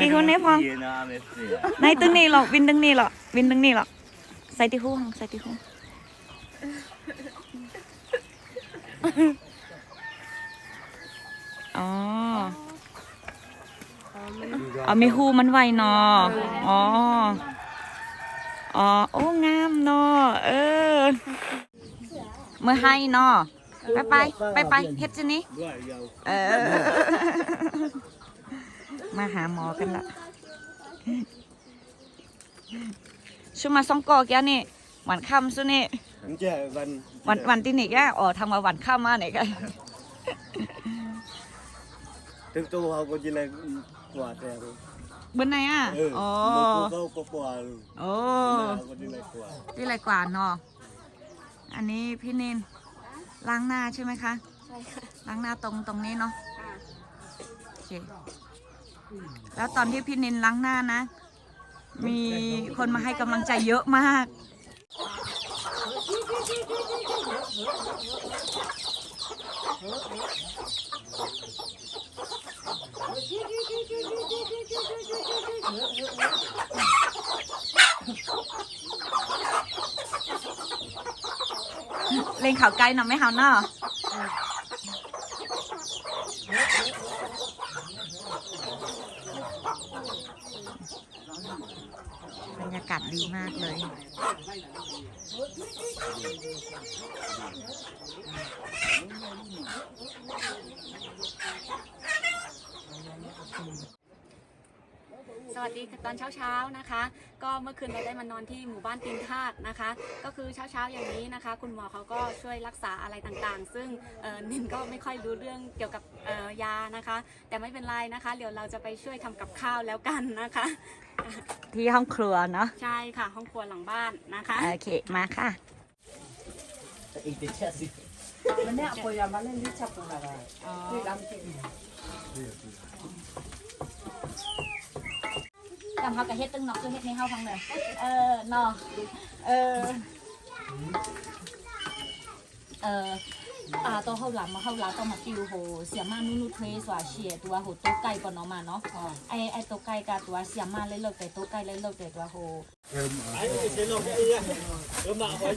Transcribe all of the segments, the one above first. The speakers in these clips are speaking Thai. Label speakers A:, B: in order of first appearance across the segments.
A: ที่หุ้นได้พองในตึงนี่หรอกวินตึงนี่หรอกวินตึงนี่หรอกใส่ที่หูใส่ที่หูอ๋อเอาไม่หูมันไวเนออ๋ออ๋อโอ้งามเนอเออเมื่อให้นอไปไปไปไปเฮ็ดจะนี้เออ มาหาหมอกันละช่วงมาซ่องกอแกนี่หวานค่ำซุนี่
B: Dạ, vần
A: วันวันที่นี่แกอ๋อทำมาหวานค่ำมาเนี่ยแก
B: Thực tu họ có chỉ là quả thẻ thôi
A: บนไหนอะ
B: Ừ
A: อ๋อ
B: Một cô có quả luôn
A: โอ้
B: Nào có chỉ là quả
A: ที่ไรกว่าเนาะอันนี้พี่นินล้างหน้าใช่ไหมคะ
C: ใช่ค่ะ
A: ล้างหน้าตรงตรงนี้เนาะ
C: อ่า
A: โอเค แล้วตอนที่พี่นินล้างหน้านะ มีคนมาให้กำลังใจเยอะมาก เล่นข่าวไกลหน่อยไหมเฮาเนาะ บรรยากาศดีมากเลย
C: สวัสดีค่ะตอนเช้าๆนะคะ ก็เมื่อคืนเราได้มานอนที่หมู่บ้านตีนทาดนะคะ ก็คือเช้าๆอย่างนี้นะคะ คุณหมอเขาก็ช่วยรักษาอะไรต่างๆ ซึ่งเอ่อนินก็ไม่ค่อยรู้เรื่องเกี่ยวกับเอ่อยานะคะ แต่ไม่เป็นไรนะคะ เดี๋ยวเราจะไปช่วยทำกับข้าวแล้วกันนะคะ
A: ที่ห้องครัวเนาะ
C: ใช่ค่ะ ห้องครัวหลังบ้านนะคะ
A: โอเคมาค่ะ
D: Mana apa yang mana ni cap pun ada. Ni dalam sini.
A: ทำเขากะเฮ็ดตึ้งนอกคือเฮ็ดในเฮาฟังเลยเออนอกเออเอออ่าตัวเข้าหลังมาเข้าหลังต้องมาติวโห เสียมานุนุเทสว่าเฉียตัวโหตัวไก่ก่อนเนาะมาเนาะไอไอตัวไก่กับตัวเสียมาเลยเลิกแต่ตัวไก่เลยเลิกแต่ตัวโหเออไล้าไว้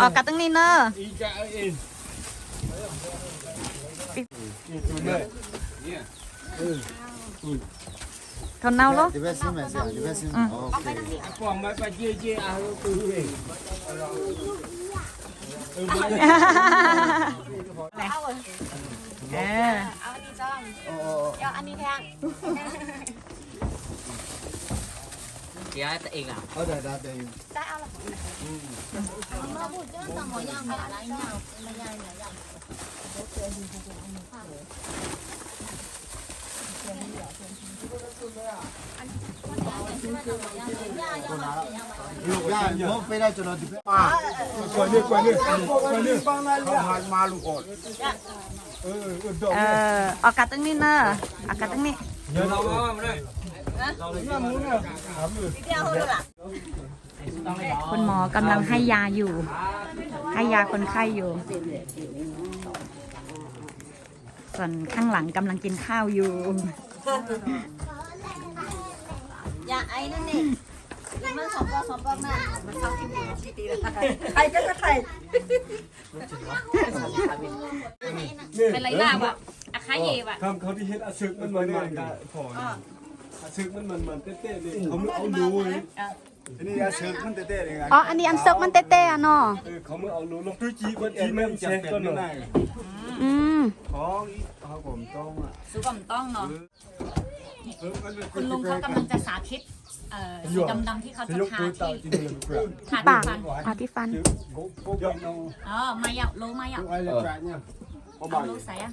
A: อ๋
B: อกัดตั้
A: งนี่เนอะ
E: อี
B: ก
A: เอง
C: เออ thằng nào đó
E: à. dạ
C: tại yên à. Ở đây ra đây tại ao
E: là mà bút chứ tao mỗi nhà
C: mẹ lại nhau. Mà nhà nhà nhà
E: 有呀，我回来就能地方。管理管
B: 理管理，帮那里还马路好。เออ
A: เอออากาศตั้งนี้เนอะอากาศตั้งนี้
B: เดี๋ยวเราว่ามาเลย
A: คุณหมอกำลังให้ยาอยู่ ให้ยาคนไข้อยู่ ส่วนข้างหลังกำลังกินข้าวอยู่
F: อย่าไอ้นั่นนี่มันสองปอสองปอมามันเข้าที่มือชีตีแล้ว
D: Ai cái cái thầy.
C: เป็นไรบ้างวะอาคาเยวะ
B: Không เขาที่เฮ็ดอาซึกมันมันมันกะพอนี่อาซึกมันมันมันเต้ๆนี่เขาไม่เอารู้เลยอันนี้อาซึกมันเต้ๆนี่ไง
A: อ๋อ อันนี้อันเซิร์ฟมันเต้ๆอะเนาะ
B: เออเขาไม่เอารู้ลงทุจีเบิดจีแม่นเช็คก็หน่อย
A: อืม
B: ของอีเขาผมต้องอะ
C: ซื้อก่อนต้องเนาะ
B: เออมันเป็น
C: คุณลุงเขากำลังจะสาธิตเอ่อสีดำๆที่เขาจะ
B: ยก
C: ทา
B: ตัวตา
C: ที่
B: จริงๆเปล่า
C: ทา
A: ปา
C: ที่
A: ก
C: ฟัน
A: อาที่ฟัน
B: โกโก้ยน้อง
C: อ๋อมาเยาโลมาเยา
B: ลูกไอ้เล็กเนี่ยเขา
C: เอา
B: บ่าย
C: โลใส่อะ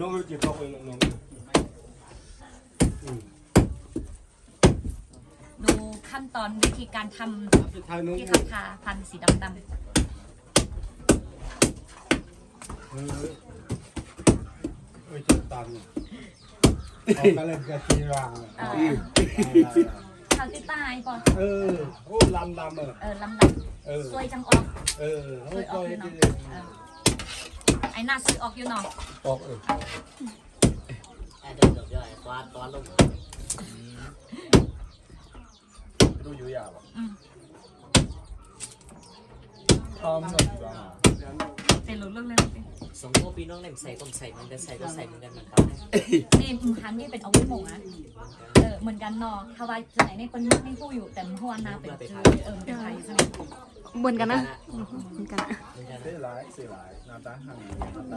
B: น้องจะเข้าไปน้อง
C: ดูขั้นตอนวิธีการท
B: สุดท้ายน้องำ
C: ที่เขาทาฟันสีดำ
B: เเอ้ยจนตันออกกรเล่นกระชีราง
C: เลยเอาทาตีตายก่อน
B: เออโอ้ลำลำเออ
C: เออลำดับ
B: เออ
C: ซวยจังออก
B: เออ
C: ซวยออ
B: ก
C: อยู่เนาะเออ
A: ไอ้หน้าซวยออกอยู่เนาะ
G: ออกเออไอ้เดินเดินย่อย
H: ตอนตอนลงดูอ
G: ยู่ยาวอะ
A: ทำ
G: พร้อมหมดเสร็
A: จหลุดเรื่องเลย
H: สองโมปีน้องเล่มใส่ต้องใส่เหมือนกันใส่ก็ใส่เหมือนกันเหมือนกัน
A: นี่มึงหันนี่เป็นอาวุธหมงอะเออเหมือนกันเนาะถ้าว่าจะไหนนี่เป็นไม่พูดอยู่แต่หัวนาเป็นเจอเออเป็นไทยใช่ไหม
I: เหมือนกันนะเหมือนกันนะ
H: เหมือนกัน
G: เสียหลายเสียหลายน้ำตาหัน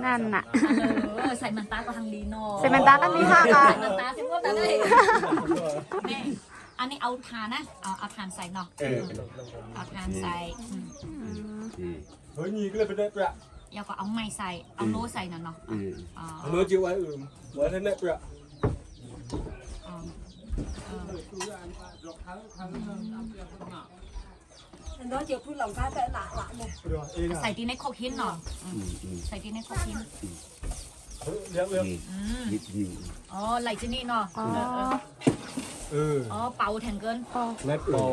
I: นั่นน่ะ
A: เออใส่มันตาก็ทางลีเนาะ
I: ใส่มันตาก็มีค่ะค่ะ
A: ใส่มันตาสิพวกนั้นเลยแม่อันนี้เอาทานนะ เอาเอาทานใส่เนาะ
G: เออ
A: เอาทานใส่อืม
G: เฮ้ยนี่ก็เลยไปได้ปะ
A: แล้วก็เอาไม้ใส่ เอาโลใส่น่ะเนาะอ๋อ
G: เนื้อจิ้วไว้อื่นไว้ท่านได้ปะ
A: อ๋อเออ
D: nó chỉ cứ lòng cá sẽ lạ lạ này
G: เองอะ
A: ใส่ที่ในโคกหินเนาะอืมใส่ที่ในโคกหิน
G: เลี้ยงเลี้ยง
A: อืมอ๋อไหลที่นี่เนาะเออเออ
G: เออ
A: อ๋อเป่าแทงเกิน
G: ในปอ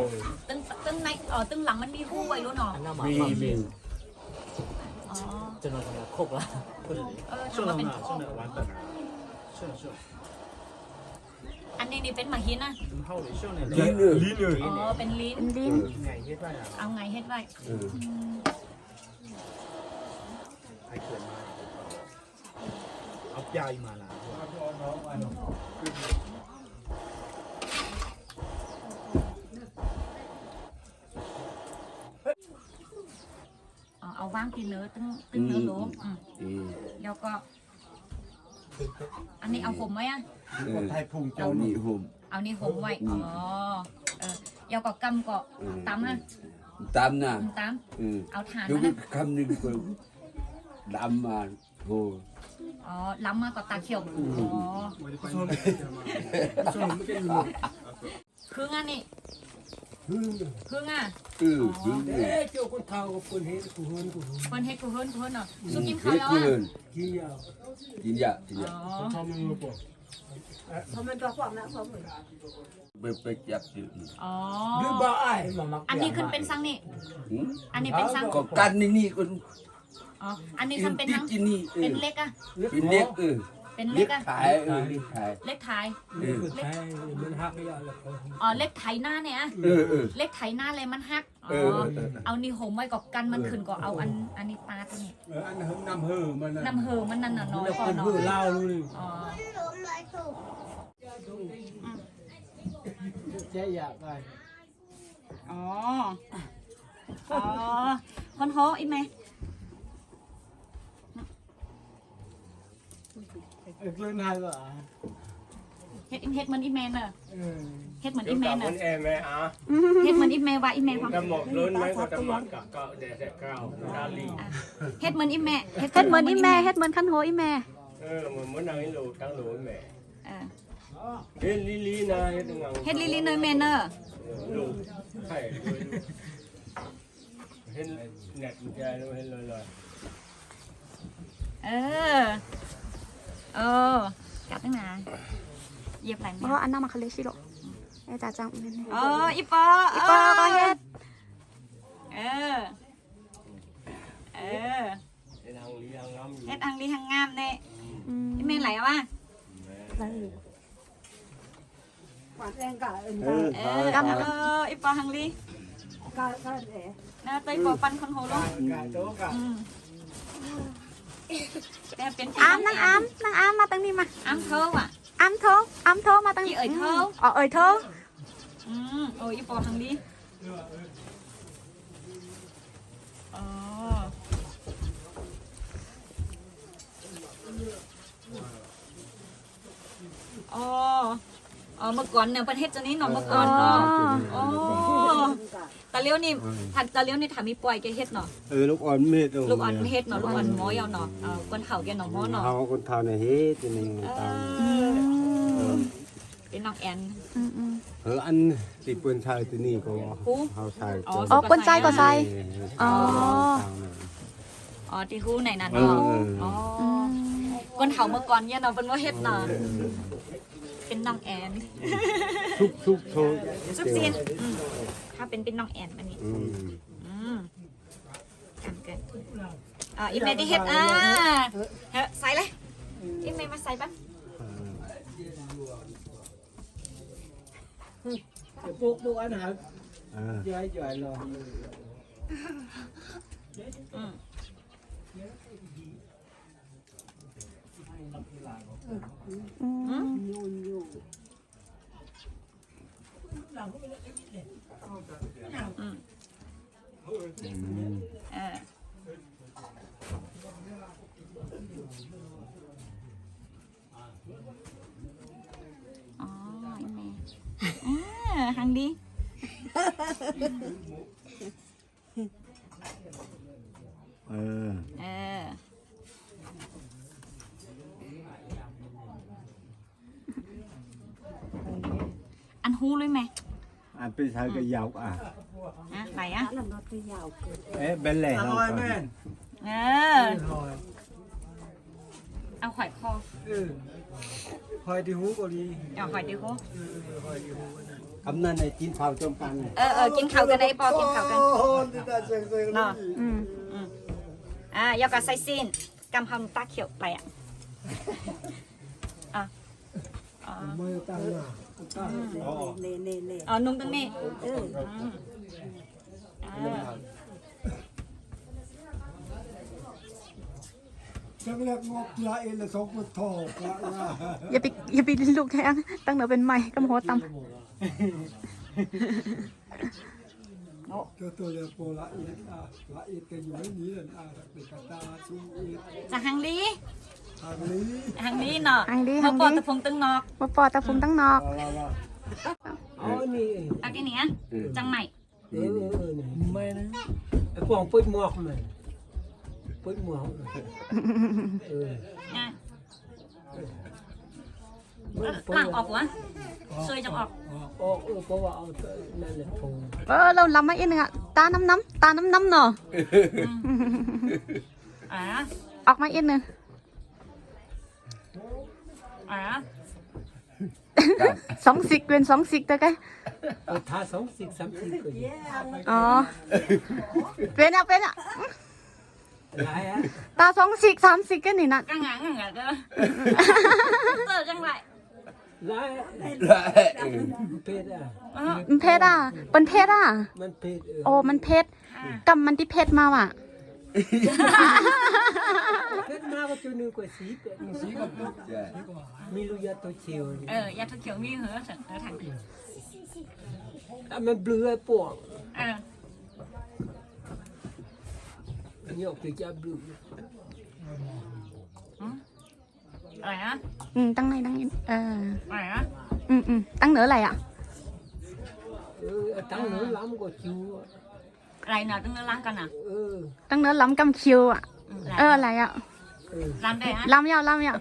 A: ตึ้งตึ้งในอ๋อตึ้งหลังมันมีหูไว้รู้เนาะ
H: อันนั้นหมา
G: มี
H: ความ
G: มี
A: อ๋อ
H: จนเราโคกละ
A: เออทำมาเป็น
G: ช่วงวันแต่ช่วงช่วง
A: อันนี้นี่เป็นหมาหินนะ
G: ลิ้นเออลิ้นเออ
A: อ๋อเป็นลิ้น
I: ลิ้น
G: ไงเฮ็ดได้อะ
A: เอาไงเฮ็ดไว้
G: เออไอ้เกิดมาเอาใหญ่มาละ
A: เอาวางกินเนื้อตึ้งตึ้งเนื้อโหลอืม แล้วก็ อันนี้เอาห่มไว้อะ
G: คนไทยพุงเจ้า
J: เอา
G: นี่
J: นี่ห่ม
A: เอานี่ห่มไว้ อ๋อ เออแล้วก็กำก็ตำฮะ
J: ตามนะ
A: ตำ
J: เออ
A: เอาถ่าน
J: ดู
A: มา
J: ก็
A: ฮะ
J: คำหนึ่งก็ดำมาโห
A: อ๋อ ล้ำมาก็ตาเขียว อ๋อ
G: ส้มส้มไม่ได้อยู่
A: ครึ่งอันนี้ ครึ่งอะ
J: เออคือ
G: เอ๊ะเจ้าคนเท่ากับคนเฮ็ดกูเฮินกู
A: คนเฮ็ดกูเฮิรนกูเฮิรนเนาะสุกินข้าว
J: เฮ็ด
A: แล้ว
J: กู
A: อะ
J: เฮิน
G: กี่ยาว
J: กินยากินยา
A: อ๋อ
G: ชอบมือปวด
D: thôi mình cho khoảng nào không
J: ไปไปจับสิ
A: อ๋อ
G: ดื้อบ้าไอ้มามัก
A: อันนี้ขึ้นเป็นซังนี่
J: หืม
A: อันนี้เป็นซัง
J: ก็กันนี่นี่ก็
A: อ๋ออันนี้ขึ้นเป็นซัง
J: กินนี่เอ
A: เป็น
J: อ
A: เล็กอะ
J: เป็นเล็กเออ
A: เป็น
J: เล็
A: เล็
J: ก
A: กอะ
J: ขายเออเล็กขาย
A: เล็กไทย
J: เออ
G: ใช่มันหักไม่ได้หรอก
A: อ๋อเล็กไถหน้าเนี่ยอะ
J: เออเออ
A: เล็กไถหน้าเลยมันหักอ๋
J: เอ
A: อ
J: อเออ
A: เอานี่ห่มไว้กับกันมันขึ้นก็เอาอันอันนี้ปลาตัวนี้
G: เอออันนั้นน้ำเฮือมัน
A: น้ำเหอมันนั่นน่ะน้อยพอ
G: คน
A: เนาะ
G: เฮือเล่ารู้นี่
A: อ๋อ
G: เจ๊อยากได้
A: อ๋อ อ๋อคนโฮอีแม่
G: เอ็กเล่นให้ก็
A: เฮ็ดเฮ็ดเหมือนอีแม่เนอะ
G: เออ
A: เฮ็ดเหมือนอีแม่เนอะ
B: แอร์แม่อะ
A: เฮ็ดเหมือนอีแม่ว่าอีแม่ฟัง
B: กระหม่อมล้นไหมก็กระหม่อมกับก็เดชเก้าดาลี
A: เฮ็ดเหมือนอีแม่
I: เฮ็ดเหมือนอีแม่เฮ็ดเหมือนคันโหอีแม่
B: เออเหมือนเหมือนนางอิโลตั้งโหลแม่
A: เออ
B: เฮ็ดลิลีนะเฮ็ดงัง
A: เฮ็ดลิลิเนยแม่เนอะ
B: ลูกไข่ด้วยเฮ็ดเน็ตมันใจด้วยเฮ็ดเลยเลย
A: เออเออ กัดตั้งนาน เหยียบไหล
I: เพ
A: แม่
I: ราะอันนั้นมาคันเลชิโร่ไอ้จ่าจังเป็น
A: เอออีปอ
I: อีปอก็เฮ็ด
A: เออเออ
B: เฮ็ดทางลีทางงามอยู่
A: เฮ็ดอังลีหังงามเน่
I: อืม
A: อีแม่ไหลวะ
D: khoảng đen cả ừm,
J: เออ
A: เออเอออีปอหังลี
D: cả cả để
A: นะเตยปอปันคนโหลง
G: กาโต๊ะกา
A: อืมแต่เป็น
I: อามนางอามนางอามมาตั้งนี้มา
A: อ้ำเธอว่ะ
I: อามโทอามโทมาตั้ง
A: อีเอ๋ยเธอ
I: อ๋อเอ๋ยโท
A: อืมโอ้ยอีปอหังลีอ๋ออ๋ออ๋อเมื่อก่อนเนี่ยประเทศจะนี้เนาะเมื่อก่อนเนาะอ๋อตาเลี้ยวนี่ทันตาเลี้ยวนี่ถามีปล่อยแกเฮ็ดเนาะ
G: เออลูกอ่อนเม็ด
A: ลูกอ่อนเฮ็ดเนาะลูกอ่อนหมอยาวเนาะเออคนเฒ่าแกเนาะหมอเนาะ
G: เขาคนเท่าเนี่ยเฮ็ดจะมี
A: เอ
G: ตาม
A: อ เป็นน้องแอน
I: อืมอืม
G: เอออันสิเปิ้นชายตัวนี้ก็
A: ผู้
G: เฮาชาย
A: อ๋อ
I: อ๋อคนใจก็ใส่ อ๋อ
A: อ๋อที่ฮู้ไหนนั่น
G: เอ
A: เนาะ
G: อเออ
A: อ๋อ
I: อืม
A: คนเฒ่าเมื่อก่อนเนี่ยเนาะเพิ่นว่าเฮ็ดเนาะเป็นน้องแอน
G: ทุกทุกโท
A: ซุปซีนอืมถ้าเป็นเป็นน้องแอนอันนี้
G: อืม
A: อืมทำกันอ่าอีเมที่เฮ็ดอ่าเฮ้ยใส่เลยอีเมมาใส่บ้าง
G: ปุ๊กปุ๊กอันหา
K: อ่า
G: ย่อยย่อยรอ
A: เอออ๋ออีเม อ่าหังดี
K: เออ
A: เอออันหูเลยไหม
K: อันไปใช้ก็ยาวอะ
A: อะไหนอะ
K: เอ๊ะเป็นแหล่
G: อ
K: เรา
G: ร่อยแม่น
A: เออ
G: อร่อย
A: เอาข่อยคอ
G: เออคอยที่หูก็ดี
A: เอาข่อยดิโค
G: ค อยที่หูนะ
K: กำนันในกินข้าวจมกัน
A: เออเออกินข้าวกันได้ปอกินข้าวกัน
K: โอ้โหนี่ตาเสียงเสียง
A: เนาะอืมอืม อะยากับไซซินกำพำตาเขียวไปอะอะอะ
G: มือตั้งหน้าตั้ง
D: เน่เน่เน่
A: อ๋อนุ่งตรงนี้
D: เออ
A: อืมอ่า
G: จะไม่เรียกงอกละเอ็นละสองคนทอกละละ
I: อย่าไปอย่าไปลูกแทงตั้งเดี๋ยวเป็นใหม่กำหัวต
G: ก็ตัวเรียกโปละเอ็นอะละเอ็นก็อยู่ในนี้นั่นอะเป็นกระตาสูงเอ็น
A: จะหังลี
G: ทางนี้
A: หังลีเนาะำ
I: อังดี
A: มา
I: อัง
A: ปอ
I: ดี
A: ตะพงตึงนอก
I: มาปอตะฟุงตั้งนอก
G: อ๋อนี่
A: เอาแค่เนี้ยจังใหม่
G: เออเออนี่ไม่นะไอ้พวกปุ้ยหมวกมันปุ้ยหมวกเออ
A: อะ หลังออกวะช่วยจังออก
G: ออกเออเพราะว่าเอานั่นแหละพง
I: เออเราลำมาอีกหนึ่งอะตาน้ำน้ำตาน้ำน้ำเนาะ
A: อะ
I: ออกมาอีกหนึ่ง
A: อะ
I: สองสิกเป็นสองสิกแต่ไก
G: เออถ้าสองสิบสามสิบก็ดี
I: อ๋อเป็นอะเป็นอะ
G: หลายอะ
I: ตาสองสิกสามสิกกันนี่นะ
A: กังหังกังหังเด้อเตอจังไร
G: หลาย
J: ได้
G: เพชรอะ
I: มันเพชรอะเป็นเพชรอะ
G: มันเพชรเออ
I: โอ้ มันเพชรกำมันที่เพชรมาว่ะ
G: เพชรมาก็จุนึงกว่าสีเป็ดสีก็มีลูกยาตัวเชียว
A: เออยาทุกเขียวมีเหรอสังเออทาง
G: อะมันเบลือปวง
A: เออ
G: อันนี้ออกจากยาเบลื อ
A: อะไรนะ
I: อืมตั้งไหนตั้งนี้เออ
A: อะไรนะ
I: อืมอืมตั้งเหนืออะไรอะ
G: เออตั้งหนูล้ำก็ชิวอะ
A: อะไรเนาะต้องล้างกันอะ
G: เออ
I: ตั้งเหนือล้ำกำคิวอะเอออะไรอะ
A: ล้างได้ฮะ
I: ล้ำยาวล้ำยาว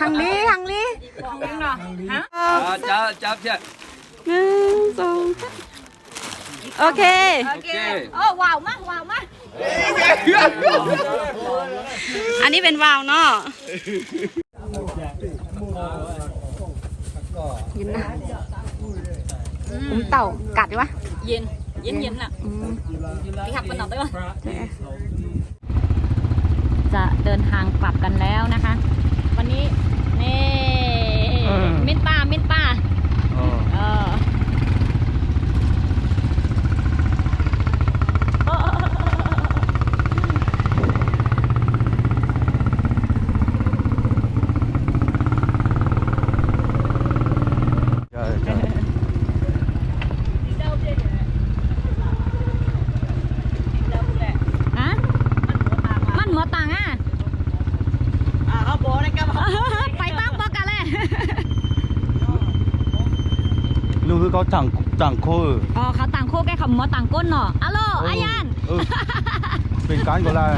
I: หังลีหังลี
A: ลองดูเนาะฮะ
J: อ่าจับจับจ้ะ
I: หนึ่งสองโอเค
A: โอเคโอ้ว้าวมากว้าวมาก
I: อันนี้เป็นวาวเนาะ ยินนะอุ้มเต่ากัดดิวะ
A: เย็น เย็นเย็นน่ะ
I: อืม
A: ไปขับมันหน่อยได้ปะ
L: จะเดินทางกลับกันแล้วนะคะ วันนี้นี่มินป้ามินป้าเอออะมันหมอตังอะ ไปตั้งบอกกันเลย
K: ลูกคือเขา จังจังโคเออ
L: อ๋อเขาต่างโคแกเขาหมอต่างก้นเนาะอัลโหลอายัน
K: เออเป็นการก็ได้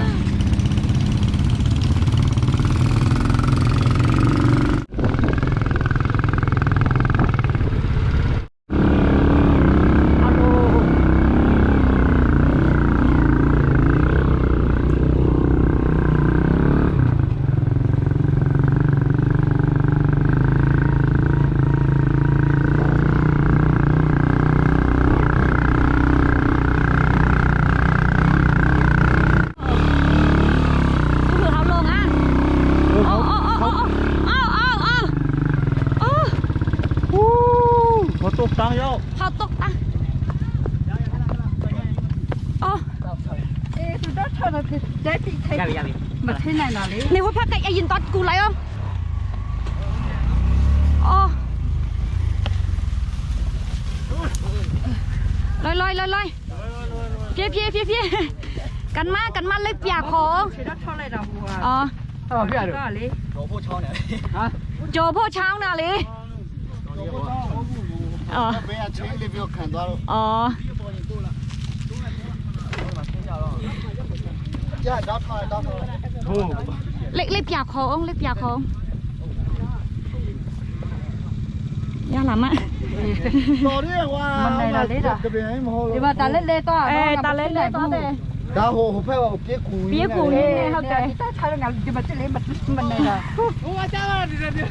L: တာတို့လေတော်
E: ဖို့ချောင်းတယ်
A: ဟာကြော်ဖို့ချောင်းတာလေအော်ဘယ်အချင်းလေးပြောခံသွားတော့အော်ကြာတော့ထားတော့ဟုတ်လေး
E: လေးပြခေါအောင်လေး
A: ပြ
M: ခေါအောင်
E: ရလာမ
A: တော်ရဲဝါမနေလာ
D: လေတာဒီမှာတလက်လေ
A: တော့
D: အဲတလက်လေတော့တ
K: ယ်
E: ดาวโหเพื่อเปีย
K: กู
A: เปียกูนี่ไเขาใจ
D: ถ้าใช้
E: แล้วเนี่
D: จะ
E: มาเจะเล่
A: นมันมัน
D: เลยนะโอ้
A: เจ้าเดี๋ย
E: วเดี๋ยว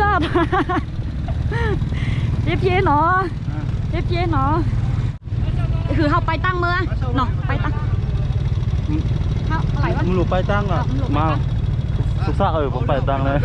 E: จ้าเย็บเย็
A: นเนาะเจ็บเย็นเนาะคือเขาไปตั้งเมื่อหนอไปตั้งเขาอะไรวะ
K: มึงหลุดไปตั้งอะมาทุกซ่าเออผมไปตั้งเลย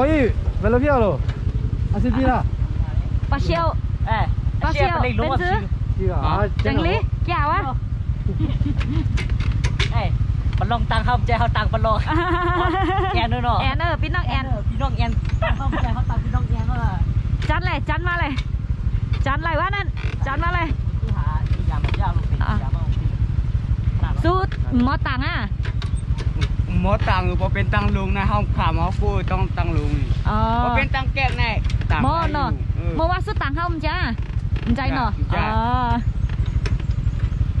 K: à có gì về lâu phiêu rồi à xin đi nào
A: Bà siêu
L: 哎，
A: Bà
L: 现在
A: siêu
L: 不能弄
A: Bên
L: 啊
A: dưới
K: đi à
A: Chẳng lý Chào á
L: 哎，บอลลองตังเข้าใจเขาตังบอลลองแอนด้วยเนาะ
A: Én ơ, biết năng én
L: พี่น้องแอนเข้าใจเขาตังพี่น้องแอนก็
A: Chắn này, chắnมาเลยจันอะไรวะนั่นจันมาเลย
L: หาที่ยามันยากลงไปยามันขนาด
A: สู้หมอตังอ่ะ
N: หมอตังพอเป็นตังลุงนะห้องขาหมอฟูต้องตังลุง
A: อ๋อ
N: พอเป็นตังแก้แน่ตัง
A: หมอเนาะ
N: เออ
A: หมอว่าสู้ตังเข้ามันจ้ามันใจเนาะ
N: จ้ะ
A: อ๋อ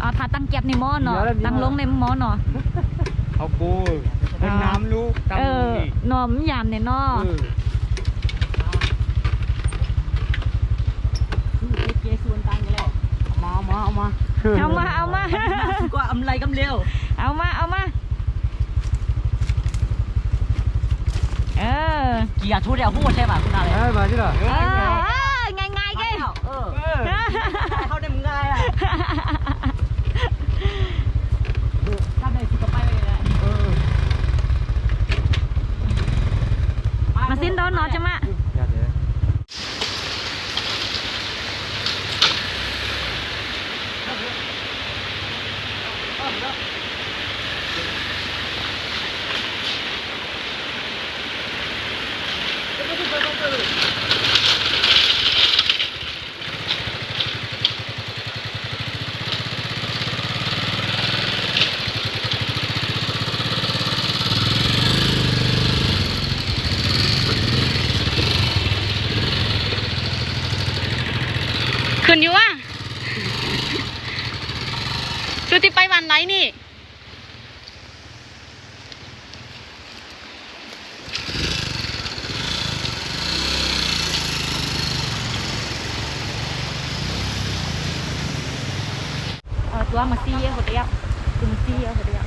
A: อ๋อถ้าตังเก็บในหมอเนาะตังลงในหมอเนาะ
N: เขากูเป็นน้ำลูกตัง
A: เอ
N: ลุ
A: อง
N: อีก
A: หนอมยามเนี่ยเนาะ
N: เออ
L: เกส่วนตังกันแล้ว
N: มามาเอามา
A: เอามาเอามา
L: ก็อำไรกำเร็ว
A: เอามาเอามา ออ
L: เกียร์ทุเดียวพูดใช่ไหมคุณอะไร
K: à bà chứ nào
A: เออง่ายง่ายๆเก่ง
L: เออะถ้าได้สิก็ไปเลยแหละ
A: มาสิ้นโดนเนาะจะมา
K: dạ thế
A: ขึ้นอยู่อะสุติไปวันไหนนี่ ตัวมาซี่เขาเดียวคือมาซี่เขาเดีย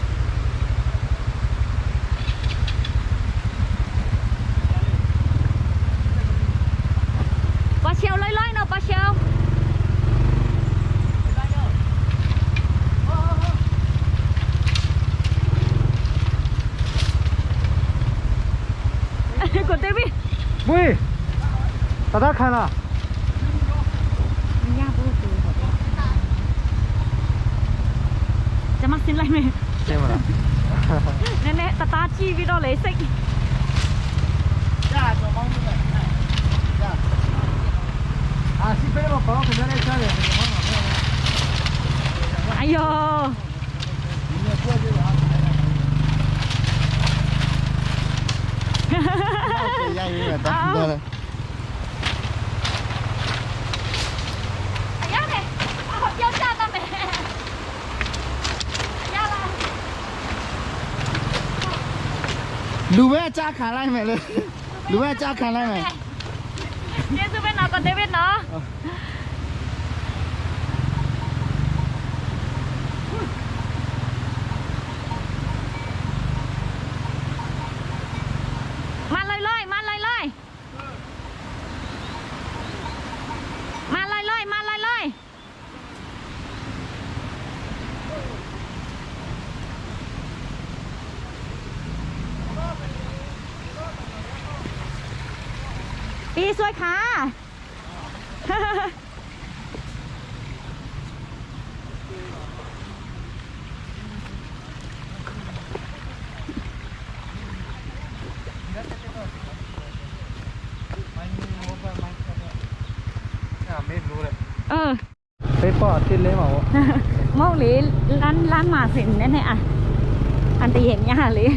A: จะมักสินอะไรไหม
E: 对不啦？
A: แน่ๆตาตาจี้วิดอเลยสิ
E: 啊，是飞了，跑到旁边来下来。
A: ไอ้โย
E: 压有点大，对
A: လူပဲအကြခံလိုက်မယ်လေလူပဲအကြခံလိုက်မယ်ကျေးဇူးပဲနော်ကိုဒေးဗစ်နော် สวยค่ะ เออ
E: ไปปอดติดเลยหมอเม
A: องหรืร้านร้านหมาสินแน่ๆอะ อันตีเห็นเนี่ยหรือ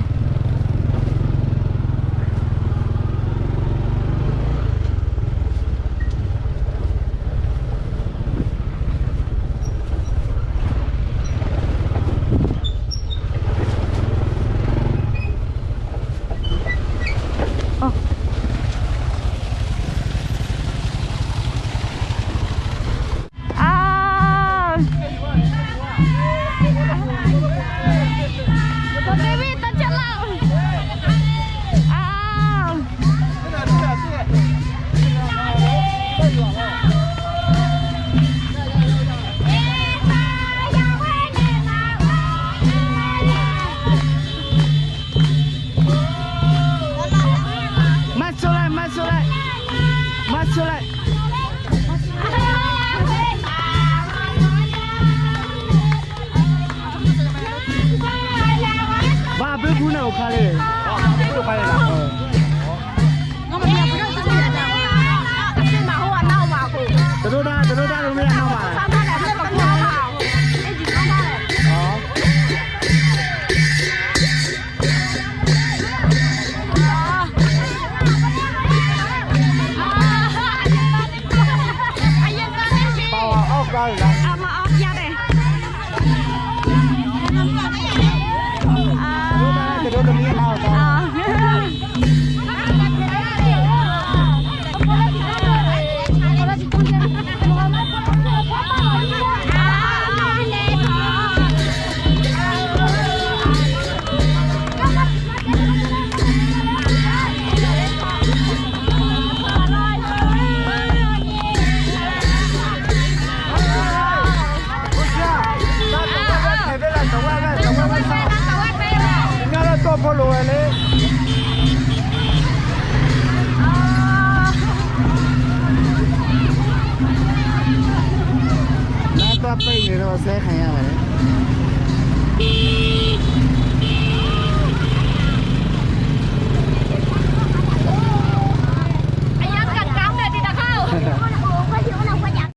E: 出来。